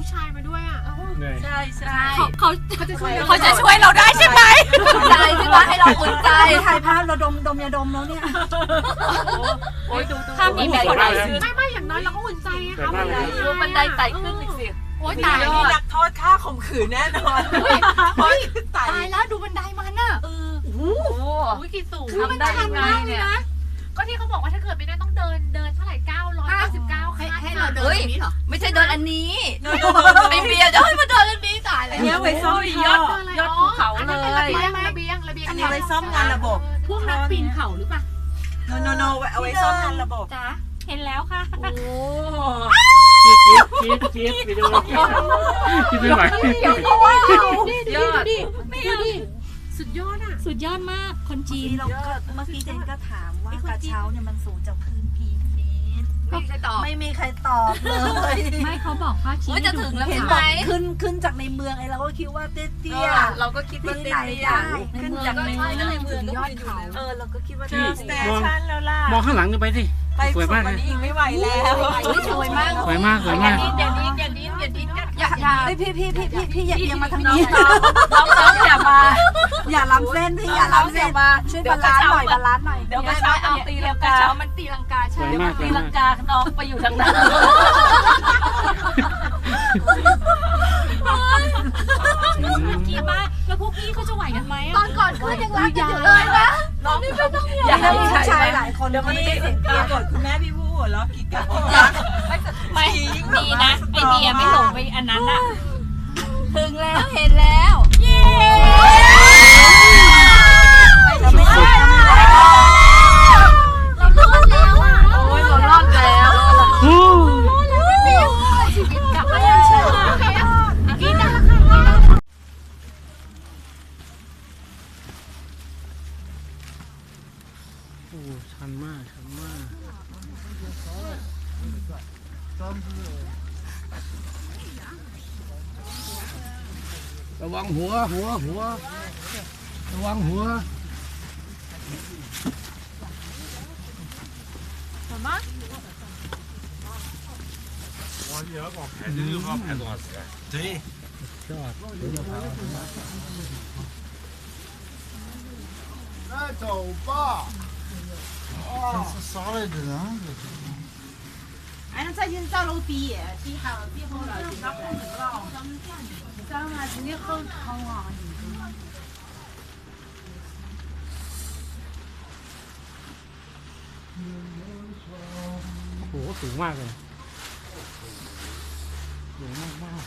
ผู้ชายมาด้วยอะเหนื่อยใช่ใช่เขาเขาจะช่วยเขาจะช่วยเราได้ใช่ไหมใจใช่ไหมให้เราอุ่นใจถ่ายภาพเราดมดมยาดมแล้วเนี่ยโอ้ยดูดูถ้ามีแบบไหนซื้อไม่ไม่อย่างน้อยเราก็อุ่นใจไงคะดูบันไดไต่ขึ้นอีกสิโอ๊ยตายมีนักโทษฆ่าข่มขืนแน่นอนเพราะไต่ตายแล้วดูบันไดมันอะโอ้โหอุ้ยกี่สูงทำได้ยังไงเนี่ย ก็ที่เขาบอกว่าถ้าเกิดไม่ได้ต้องเดินเดินเท่าไหร่999ขั้นให้เราเดินอย่างนี้เหรอ ไม่ใช่เดินอันนี้ไอเบียร์จะให้มาเดินอันนี้ตายเลยอันนี้ไว้ซ่อมยอดยอดภูเขาเลยระเบียงระเบียงระเบียงอันนี้ไว้ซ่อมงานระบบ พวกนักปีนเขาหรือเปล่าโนโนโนเอาไว้ซ่อมงานระบบจ้าเห็นแล้วค่ะโอ้จี๊ดจี๊ดจี๊ดจี๊ดไปดูจี๊ดไม่ไหวยอดดูดิ สุดยอดอะ สุดยอดมากคนจีทีนเราก็เมื่อกี้เจนก็ถามว่ากระเช้าเนี่ยมันสูงจากพื้นพีนิดไม่ใช่ตอบ ไม่มีใครตอบเลยไม่เขาบอกว่าชี้ว่าจะถึงแล้ว เห็นใช่บไหมอกขึ้นขึ้นจากในเมืองไอ้เราก็คิดว่าเตี้ยเราก็คิดว่าที่เตี้ไหนยได้ขึ้นจากในเมืองในเมืองยอดเขาเออเราก็คิดว่าเจอสเตชันแล้วล่ะ มองข้างหลังกันไปสิไปสวยสูงมากกว่าเลยนี้อีกไม่ไหวแล้วสวยมากสวยมากสวยมาก อย่าดิ้นอย่าดิ้นอย่าดิ้นอย่าดิ้นกันอย่าอย่าพี่พี่พี่พี่พี่อย่าเอียงมาทางน้องนี้น้องน้องอย่ามา อย่าล้ำเส้นพี่อย่าล้ำเส้นช่วยบาลานซ์หน่อยบาลานซ์หน่อยเดี๋ยวกระเช้าเอาตีลังกาเช้ามันตีลังกาใช่สวยมากสตีวยลัมางกกาน้องไปอยู่ทางนั้นอืมกี่มากแล้วพวกพี่เขาจะไหวกันไหมตอนก่อนขึ้นยังรักกันอยู่เลยนะน้องนี่ไม่ต้องอย่าให้ผู้ชายหลายคนเดี๋ยวมันที่ได้เสียงปรากฏคุณแม่พี่ผู้หัวเราะกิกกักไม่ดีนะไอเดียไม่หลงไปอันนั้น ระวังหัวหัวหัว ระวังหัว 那走吧。这是啥来着呢？哎，那再见到楼底，底好底好了，他不能了， 你知道吗？今天很疼啊。 โอ้โหสูงมากเลยสูงมากมาก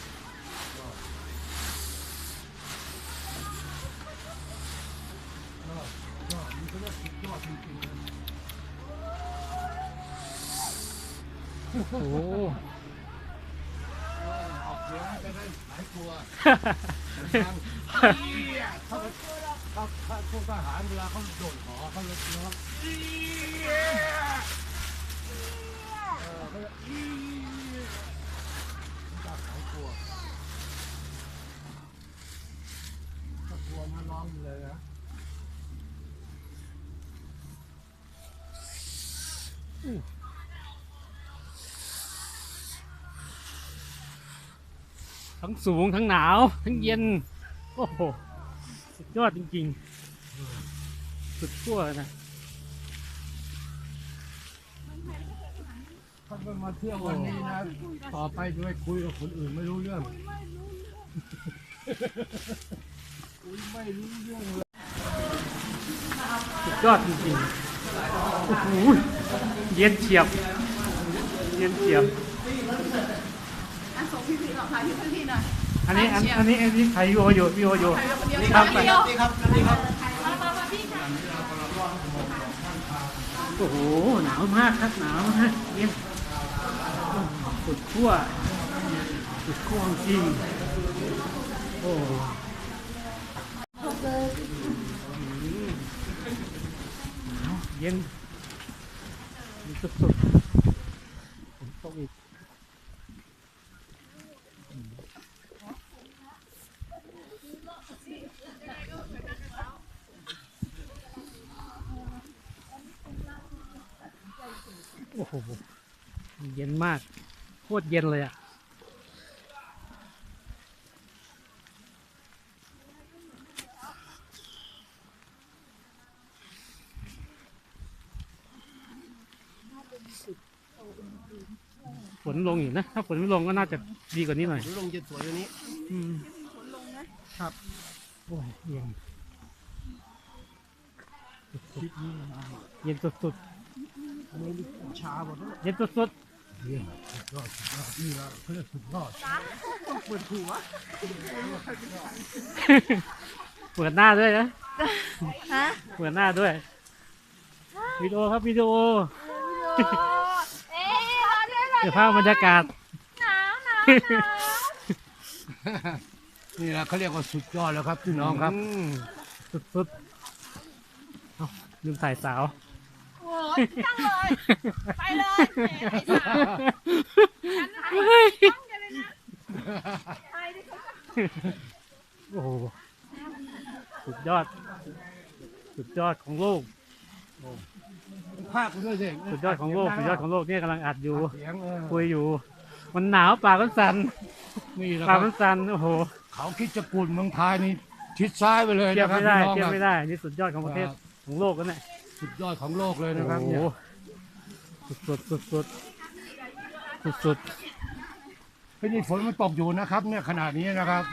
โอ้ โหถ้าถ้าพวกทหารเวลาเขาโดดหอเขาร้องเออเขาจะอีจับเขากลัวถ้ากลัวมันร้องอยู่เลยนะ ทั้งสูงทั้งหนาว ทั้งเย็น โอ้โห สุดยอดจริงๆ สุดขั้วนะถ้าไม่มาเที่ยววันนี้นะ ต่อไปจะไปคุยกับคนอื่นไม่รู้เรื่อง คุยไม่รู้เรื่องเลยสุดยอดจริงๆ โอ้โห เย็นเฉียบ เย็นเฉียบ อันนี้อันอันนี้อันนี้ใครวิโออยู่วิโออยู่ครับไปโอ้โหหนาวมากครับหนาวมากเย็นสุดขั้วสุดขั้วจริงโอ้หนาวเย็นสุดๆ ตรเย็นเลยอะฝนลงอยู่นะ ถ้าฝนไม่ลงก็น่าจะดีกว่านี้หน่อยฝนลงจะสวยกว่านี้อืมฝนลงนะครับโอ้ยเย็นเย็สดเย็นสุดๆเย็นสุดๆ ยี่ยมสุดยอดสุดยอดนี่ละเขาเรียกสุดยอดๆเปิดหน้าด้วยนะฮะเปิดหน้าด้วยวิดีโอครับวิดีโอเอ๊ะรอด้วยรอเดี๋ยวภาพบรรยากาศหนาวหนาวหนาวนี่แหละเขาเรียกว่าสุดยอดแล้วครับพี่น้องครับมสุดๆเอาลืมถ่ายสาว โอ้ยจังเลยไปเลยแหมไอ้สาวโอ้โหสุดยอด สุดยอดของโลก ภาคไปด้วยสิสุดยอดของโลก สุดยอดของโลกเนี่ยกำลังอัดอยู่ เสียงเออคุยอยู่ มันหนาวปากก็สั่นนี่แหละปาคกรัก็บสั่นโอ้โห เขาคิดจะกุ่นเมืองไทยนี่ชิดซ้ายไปเลยเทียบนะครับไม่ได้พี่น้องเทียบครับไม่ได้ นี่สุดยอดของประเทศของโลกกันเนี่ย สุดยอดของโลกเลยโอ้นะครับโหเนี่ยสุดสุดสุดสุดสุดสุดเป็นนี่ฝนมันตกอยู่นะครับ เนี่ยขนาดนี้นะครับ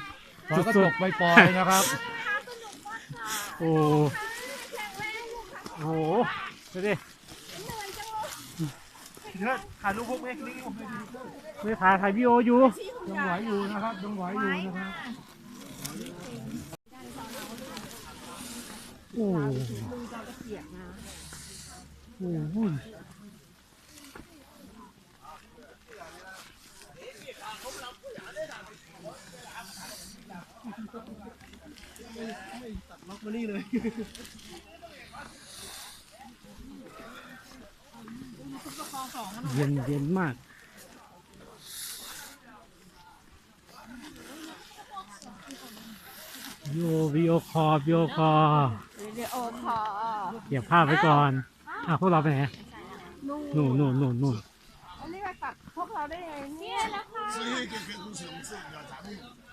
ฝนก็สุดๆตกไปปล่อยๆนะครับ โอ้โหดูดิถ่ายรูปพวกเม็กนี่ไม่ถ่ายถ่ายวิดีโออยู่ยังไหวอยู่นะครับยังไหวอยู่นะครับ โอ้โหโอ้โหล็อกมานี่เลยเย็นเย็นมากโยวิดีโอคอวิโอคอ วิดีโอคอเก็บภาพไว้ก่อนอะพวกเราไปไหนหนู่นนู่นนู่นนู่นพวกเราได้ยังไงเนี่ยแล้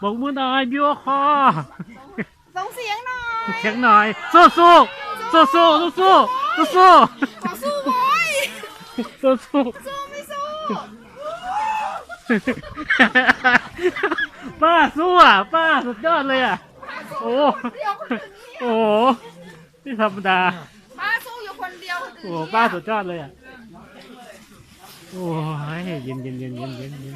บอกมือหน่อยบิวคอส่งเสียงหน่อยเสียงหน่อย สู้สู้สู้สู้สู้สู้สู้ต่อสู้บอยสู้สู้สู้ไม่สู้ป้าสู้อะป้าสุดยอดเลยอะโอ้โหโอ้โห ไม่ธรรมดา ป้าสู้อยู่คนเดียวคนโอ้อื่นป้าสุดยอดเลยอะ โอ้ยเย็นเย็นเย็นเย็นเย็นเย็น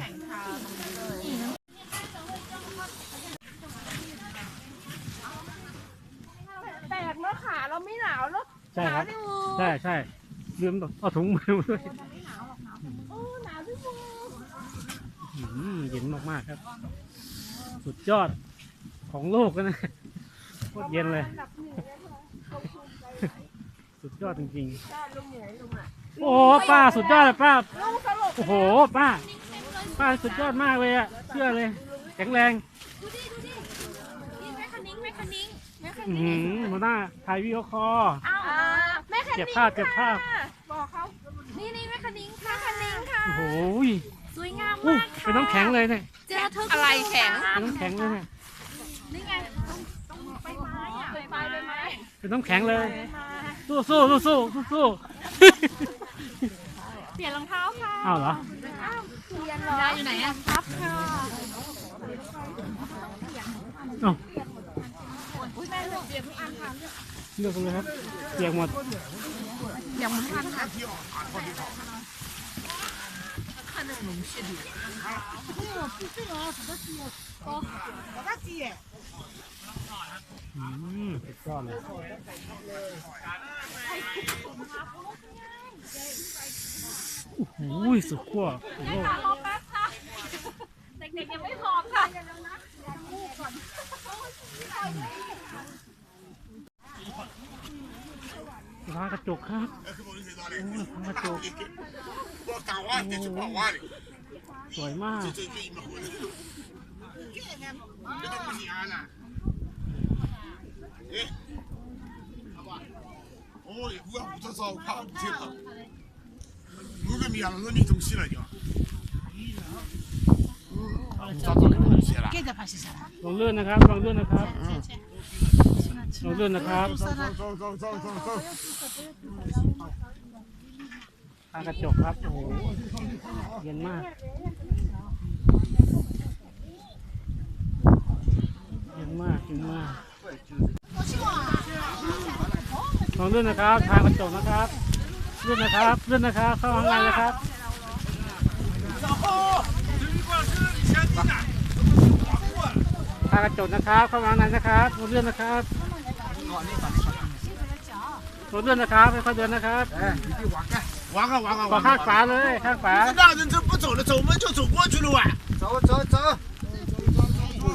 แตกเนาะขาเราไม่หนาวเนาะใช่หคนาวรับที่มือใช่ใช่ลืมเอาถุงมือมาด้วยโอ้หนาวที่มืออืมเย็นมากๆครับ สุดยอดของโลกแล้วนะโคตรเย็นเลย อันดับหนึ่งเลยค่ะสุด ยอดจริงใช่ลุงเหนื่อยลุงอะๆโอ้ป้าสุดยอดเลยป้าลุงสลบโอ้โหป้า ป้าสุดยอดมากเลยอะเชื่อเลยแข็งแรงนี่แม่คันนิ้งแม่คันนิ้งแม่คันอืนิ้งมหัวหน้าถ่ายวีดีโอคอล อ้าวอ่าแม่คันเก็บนิ้งภาพเก็บภาพ ค่ะบอกเขานี่นี่แม่คันนิ้งแม่คันนิ้งค่ะ โอ้โหสวยงามอู้มากเป็นน้ำแข็งเลยเนี่ยเจอเธออะไรแข็ง เป็นน้ำแข็งเลยเนี่ยนี่ไงตรงใบไม้อะไปไปเลยไหมเป็นน้ำแข็งเลยสู้ สู้สู้สู้สู้สู้เปลี่ยนรองเท้าค่ะอ้าวเหรอเรียนเหรอยายอยู่ไหนอะครับค่ะเอ้าอุ้ยแม่เปลี่ยนทุกอันค่ะเลือกเลยครับเปียกหมดอย่างมันทันค่ะ อืมสุดยอดเลยโอ้โสุดขั้วะเด็กๆยังไม่พร้อมค่ะเดี๋ยวนะลูก่อนฟ้ากระจกครับฟ้ากระจกสวยมาก 哦，我要不这烧怕不听了，我个面子你东西了就。找到东西了。 ลงเลื่อนนะครับลงเลื่อนนะครับลงเลื่อนนะครับ 走走走走走走。 ทางกระจกครับ โอ้โห ย็นมาก เย็นมากเย็นมาก ลองเลื่อนนะครับ ทางกระจกนะครับเลื่อนนะครับเลื่อนนะครับ เข้าข้างในนะครับ ทางกระจกนะครับ เข้ามาข้างในนะครับลงเลื่อนนะครับลงเลื่อนนะครับค่อยๆเดินนะครับ 玩啊玩啊 ขอ 玩 ข้าง 啊！ ฝาเลยข้างฝา 这大人这不走了，走我们就走过去了哇！走走走，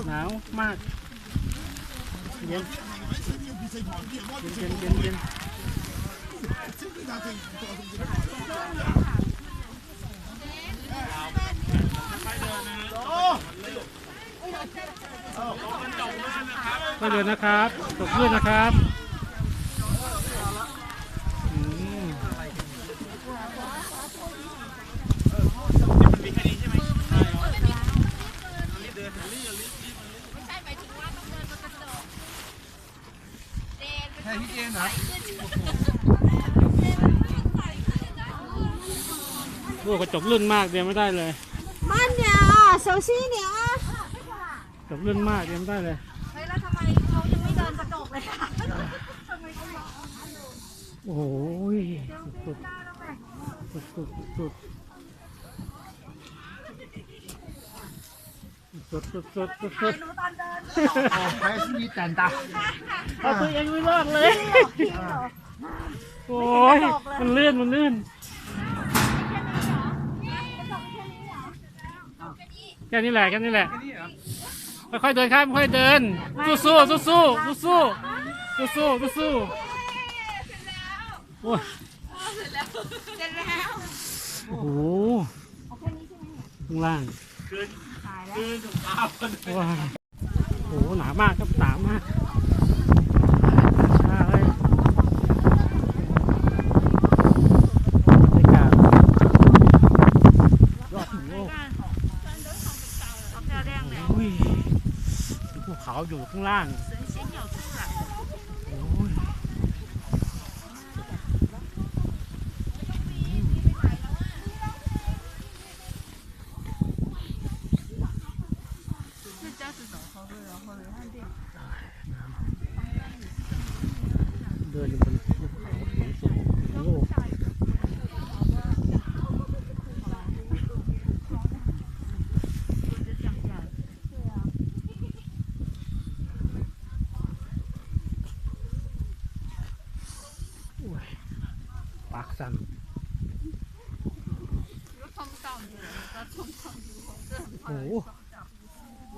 หนาวมาก เย็น ไม่เดินนะครับ ตกเพื่อนนะครับ 看一见哪？ ลูกกระจกลื่นมากเดินไม่ได้เลย 慢点啊，小心一点啊。 กระจกลื่นมากเดินไม่ได้เลย เฮ้ยแล้วทำไมเขายังไม่เดินกระจกเลยคะ โอ้ยสุดสุดสุด สุดสุดสุดสุดสุดรู้ตอนเดินใช้ชีแตนตาเอาตัวเองไม่รอดเลย โอ้ยมันเลื่อนมันเลื่อนแค่นี้แหละแค่นี้แหละค่อยๆเดินครับค่อยเดิน สู้สู้สู้สู้สู้สู้สู้สู้สู้โอ้ยเสร็จแล้วเสร็จแล้วโอ้โหข้างล่าง ว้าโหหนามากครับหนามากภูเขาอยู่ข้างล่าง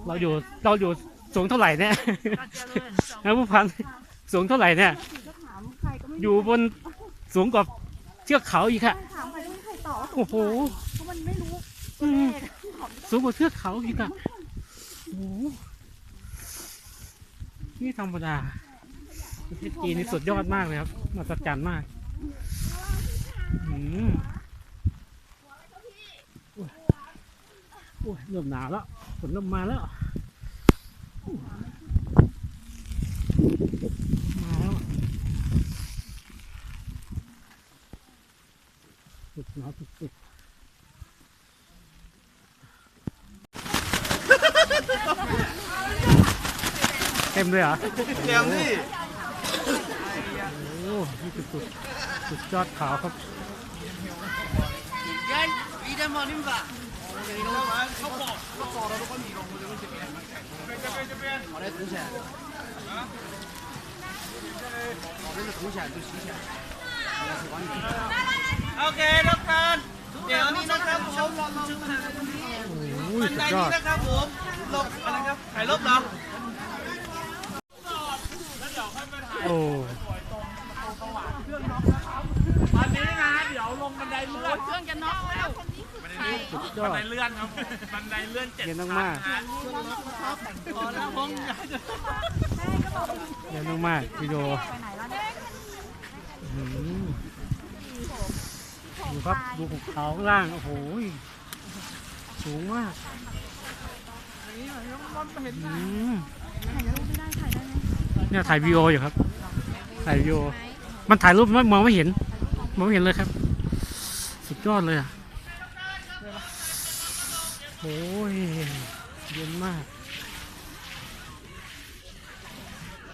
เราอยู่เราอยู่สูงเท่าไหร่เนี่ยนะผู้พันสูงเท่าไหร่เนี่ยอยู่บนสูงกว่าเชือกเขาอีกค่ะถามใครไม่มีใครตอบโอ้โหเพราะมันไม่รู้อืมสูงกว่าเทือกเขาอีกอะโอ้โหนี่ธรรมดาประเทศจีนนี่สุดยอดมากเลยครับมหัศจรรย์มากอืมโอ้ยโอ้ยเริ่มหนาวแล้ว ฝนเริ่มมาแล้ว มาแล้วสุดหนาวสุดๆเต็มเลยเหรอ两粒。โอ้นี่คือสุดสุดยอดขาวครับ OK ทุกท่านเดี๋ยวนี้นะครับผมโอ้ยบันสุไดดยอนี้ดนะครับผมหลบอะไรครับถ่ายรูปเหรอโอ้ตอนนี้นะ เดี๋ยวลงบันไดเลื่อนเครื่องจะน็อกแล้ว สุดยอดบันไดเลื่อนครับ บันไดเลื่อนเจ็ดเย็นมากพอแล้วผมอยากจะๆเย็นมากๆวิดีโออื้อหือดูครับดูภูเขาข้างล่าง โอ้โห สูงมากอืมเนี่ยถ่ายวีดีโออยู่ครับ ถ่ายวีดีโอ มันถ่ายรูปไม่มองไม่เห็น มองไม่เห็นเลยครับ สุดยอดเลยอะ โอ้ยเย็นมาก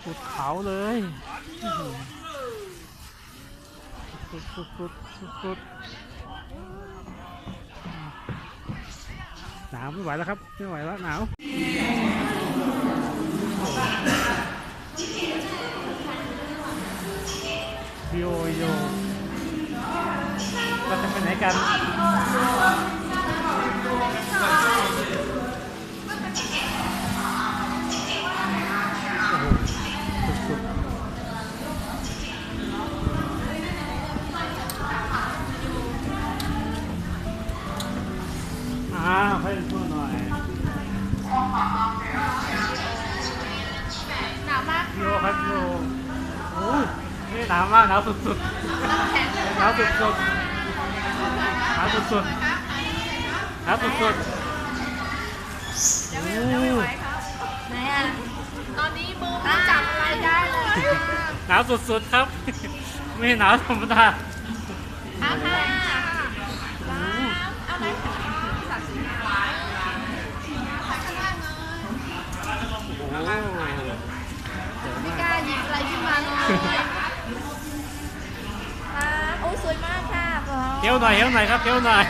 สุดเขาเลยสุดสุดสุดสุดสุดหนาวไม่ไหวแล้วครับ ไม่ไหวแล้วหนาววิโอวิโอเราจะไปไหนกัน หสุดๆอ้าวให้พูดหน่อยหนาวมากโยครับโยโอ้ยนี่หนาวมากหนาวสุดๆหนาวสุดๆ หนาวสุดๆหนาวสุดๆโอ้ยไหนอะตอนนี้มือไม่จับอะไรได้เลยหนาวสุดๆครับ ไม่หนาวธรรมดาค่ะค่ะโอ้โหไม่กล้าหยิบอะไรขึ้นมาเลยค่ะโอ้สวยมากค่ะบอเที่ยวหน่อยเที่ยวหน่อยครับเที่ยวหน่อย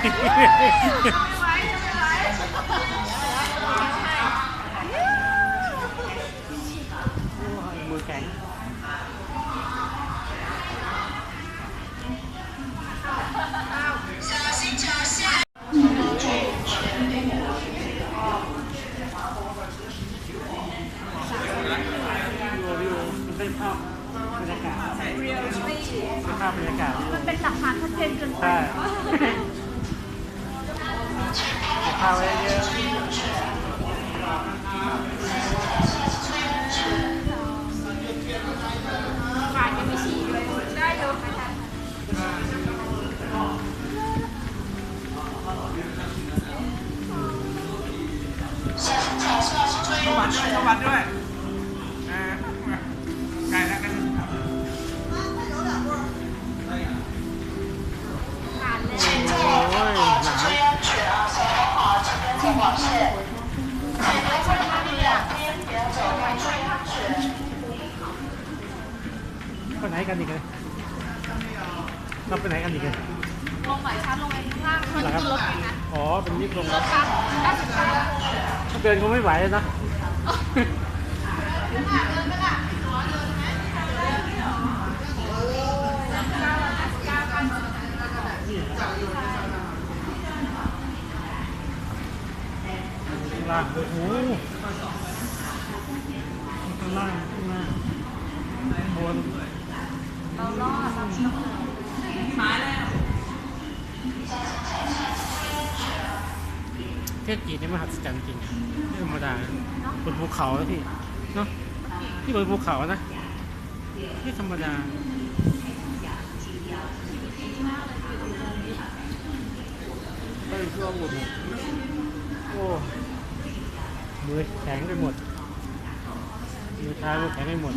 วัสดีด้วยสวัสดีด้วยอ่าใกล้แล้วใกล้แล้วโอ้ยหนไปไหนกันอีกเลยเราไปไหนกันอีกเลยลงหลชั้นลงไปข้างล่างมันคือรถไงนะอ๋อ เป็นลิฟต์ลงรถชั้นเก้าสิบชั้นถ้าเดินคงไม่ไหวเลยนะ ล่างโอ้โหข้างล่างข้างล่างข้างบนเทศจีนี่มหัศจรรย์จริงไม่ธรรมดาบนภูเขาแล้วพี่ เนาะ ที่บนภูเขานะไม่ธรรมดาเฮ้ยช่วงหมดเลยโอ้มือแข็งไปหมดมือเท้ามือแข็งไปหมด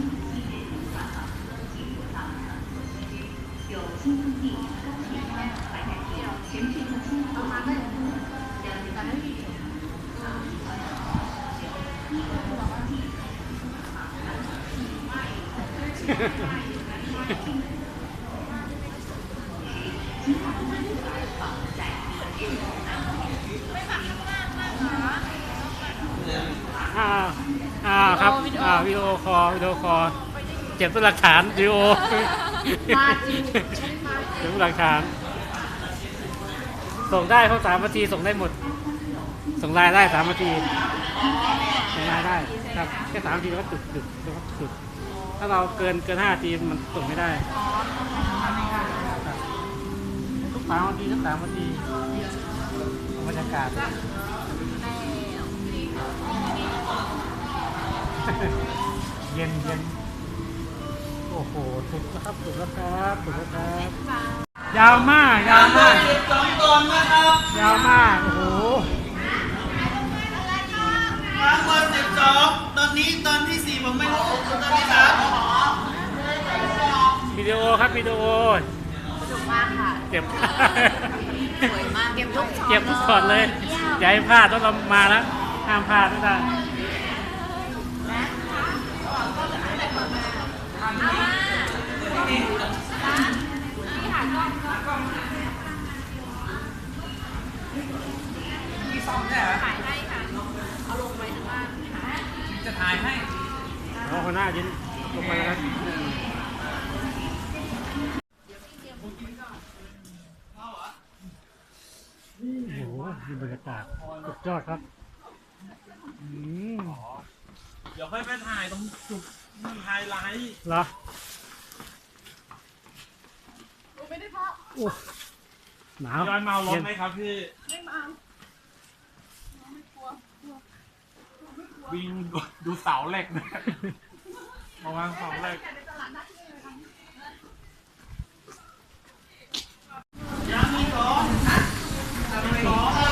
อ่าอ่าครับ อ่าวิดีโอคอลวิดีโอคอลเก็บเป็นหลักฐานวิดีโอมาจริงเก็บเป็นหลักฐาน ส่งได้เพราะสามนาทีส่งได้หมด ส่งไลน์ได้สามนาทีส่งไลน์ได้ ครับแค่สามนาทีแล้วก็จุดจุดแล้วก็จุด ถ้าเราเกินเกินห้านาทีมันส่งไม่ได้ครับทุกสามนาทีทุกสามนาทีบรรยากาศเย็นเย็นโอ้โหสุดแล้วครับสุดแล้วครับสุดแล้วครับ ยาวมาก ยาวมากสิบสองตอนนะครับ ยาวมาก โอ้โหครั้งวันสิบสองต อนนี้ตอนที่สี่ผมไม่รู้ตอนที่สามวิดีโอครับวิดีโอสนุกมากค่ะเก็บสวยมากเก็บทุกช็อตเก็บทุกช็อตเลยเยี่ยมอย่าให้พลาดต้องเรามาแล้วห้ามพลาดนะจ๊ะ จะถ่ายให้เอาคนหน้ายินลงมาแล้วครับโอ้โหนี่บรรยากาศสุดยอดครับอืมเดี๋ยวค่อยไปถ่ายตรงจุดไฮไลท์เหรอโอ้หนาว ย้อยเมารถเย็นไหมครับพี่ วิ่งดูเสาเหล็กนะระวังเสาเหล็กสู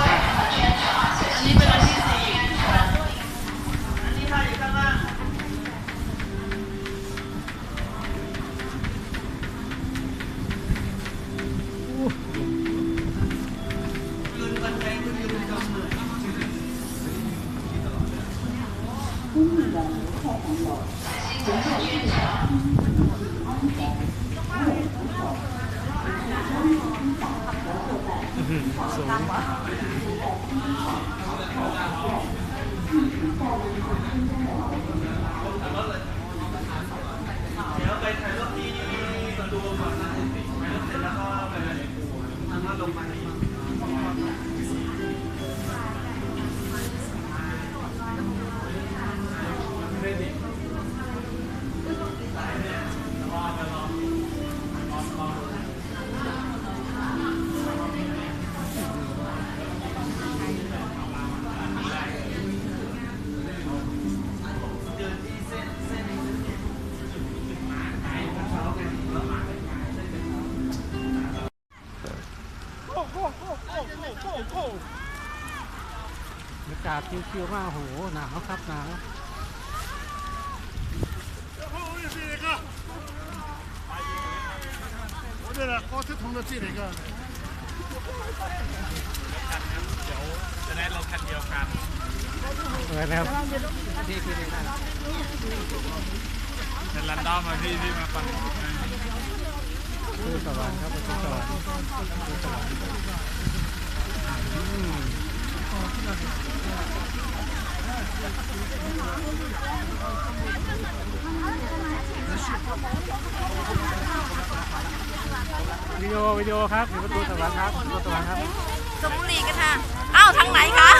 าศชิวๆมาโหหนาวครับหนาวจะได้รถคันเดียวกันเออแล้วพี่คือเป็นเป็นรันดอมมาพี่พี่มาปั่นคือสวรรค์ครับคือสวรรค์ วิดีโอวิดีโอครับถึงประตูสวรรค์ครับประตูสวรรค์ครับสูบบุหรี่กันค่ะอ้าวทางไหนคะ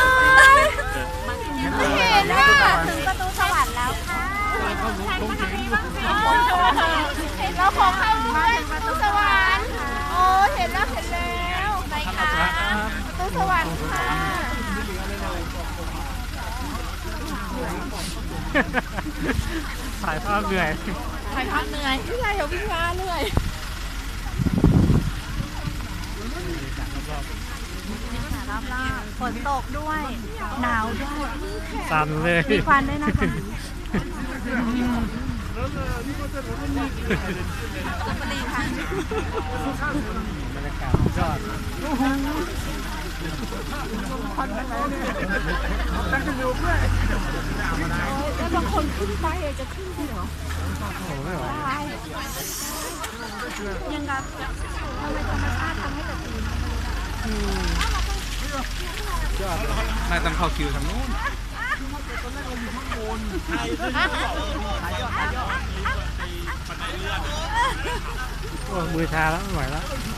เห็นเลยถึงประตูสวรรค์แล้วค่ะเข้าหมุนคงถึงเราขอเข้าด้วยประตูสวรรค์โอ้เห็นแล้วเห็นแล้วไปค่ะประตูสวรรค์ค่ะ ถ่ายภาพเหนื่อย ถ่ายภาพเหนื่อยพี่ชายเดี๋ยวพี่มาเหนื่อยรอบๆฝนตกด้วย หนาวด้วย สั่นเลย มีควันด้วยนะคะสูบบุ หรี่ค่ะบรรยากาศสุดยอดโอ้ไม่ไหวยังกับทำไมธรรมชาติทำให้แบบนี้ไม่ต้องเข้าคิวทางนู้นโอ้มือชาแล้วไม่ไหวแล้ว